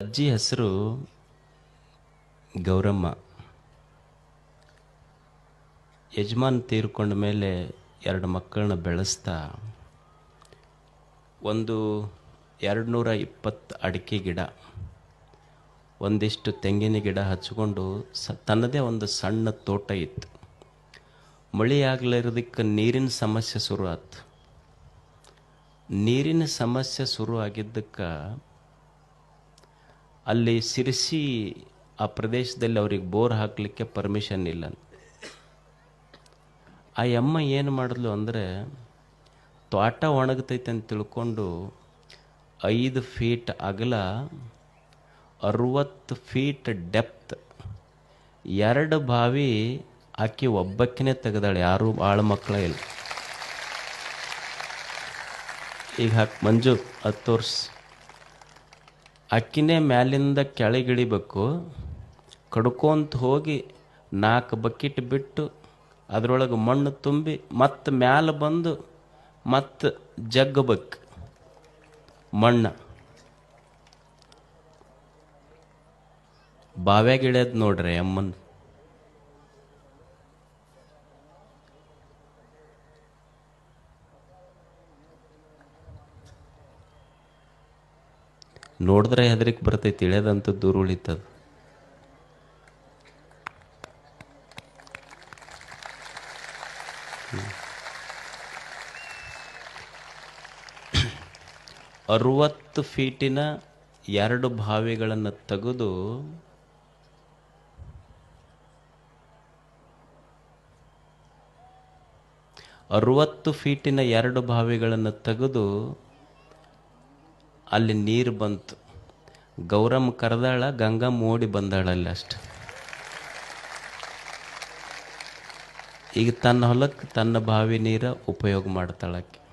ಅಜ್ಜಿ ಹೆಸರು ಗೌರಮ್ಮ. ಯಜಮಾನ್ ತೀರ್ಕೊಂಡ ಮೇಲೆ ಎರಡು ಮಕ್ಕಳನ್ನ ಬೆಳೆಸ್ತಾ ಒಂದು ಎರಡು ನೂರ ಇಪ್ಪತ್ತು ಅಡಿಕೆ ಗಿಡ, ಒಂದಿಷ್ಟು ತೆಂಗಿನ ಗಿಡ ಹಚ್ಕೊಂಡು ಸ ತನ್ನದೇ ಒಂದು ಸಣ್ಣ ತೋಟ ಇತ್ತು. ಮಳೆ ಆಗಲಿರೋದಕ್ಕೆ ನೀರಿನ ಸಮಸ್ಯೆ ಶುರು ಆಯ್ತು ನೀರಿನ ಸಮಸ್ಯೆ ಶುರು ಆಗಿದ್ದಕ್ಕೆ ಅಲ್ಲಿ ಸಿರಿಸಿ ಆ ಪ್ರದೇಶದಲ್ಲಿ ಅವ್ರಿಗೆ ಬೋರ್ ಹಾಕಲಿಕ್ಕೆ ಪರ್ಮಿಷನ್ ಇಲ್ಲ. ಆ ಅಮ್ಮ ಏನು ಮಾಡಿದ್ಲು ಅಂದರೆ ತೋಟ ಒಣಗತೈತೆ ಅಂತ ತಿಳ್ಕೊಂಡು ಐದು ಫೀಟ್ ಅಗಲ, ಅರುವತ್ತು ಫೀಟ್ ಡೆಪ್ತ್ ಎರಡು ಬಾವಿ ಆಕೆ ಒಬ್ಬಕ್ಕಿನೇ ತೆಗೆದಾಳೆ. ಯಾರೂ ಭಾಳ ಮಕ್ಕಳ ಇಲ್ಲ. ಈಗ ಹಾಕಿ ಮಂಜು ಹತ್ತು ತೋರ್ಸ್. ಅಕ್ಕಿನೇ ಮ್ಯಾಲಿಂದ ಕೆಳಗಿಳಿಬೇಕು, ಕಡ್ಕೊಂತ ಹೋಗಿ ನಾಲ್ಕು ಬಕೆಟ್ ಬಿಟ್ಟು ಅದರೊಳಗೆ ಮಣ್ಣು ತುಂಬಿ ಮತ್ತೆ ಮ್ಯಾಲೆ ಬಂದು ಮತ್ತೆ ಜಗ್ಗಬೇಕು ಮಣ್ಣು. ಬಾವ್ಯಾಗ ಇಳ್ಯದ್ ನೋಡ್ರಿ ಅಮ್ಮನ್. ನೋಡಿದ್ರೆ ಹೆದರಿಕೆ ಬರ್ತೈತಿ ತಿಳಿಯೋದಂತ ದೂರ ಉಳಿತದ. ಅರುವತ್ತು ಫೀಟಿನ ಎರಡು ಬಾವಿಗಳನ್ನು ತೆಗೆದು ಅರುವತ್ತು ಫೀಟಿನ ಎರಡು ಬಾವಿಗಳನ್ನು ತೆಗೆದು ಅಲ್ಲಿ ನೀರು ಬಂತು. ಗೌರಮ್ಮ ಕರೆದಾಳ, ಗಂಗಾ ಮೋಡಿ ಬಂದಾಳ ಅಲ್ಲಿ ಅಷ್ಟು. ಈಗ ತನ್ನ ಹೊಲಕ್ಕೆ ತನ್ನ ಬಾವಿ ನೀರ ಉಪಯೋಗ ಮಾಡ್ತಾಳಕ್ಕೆ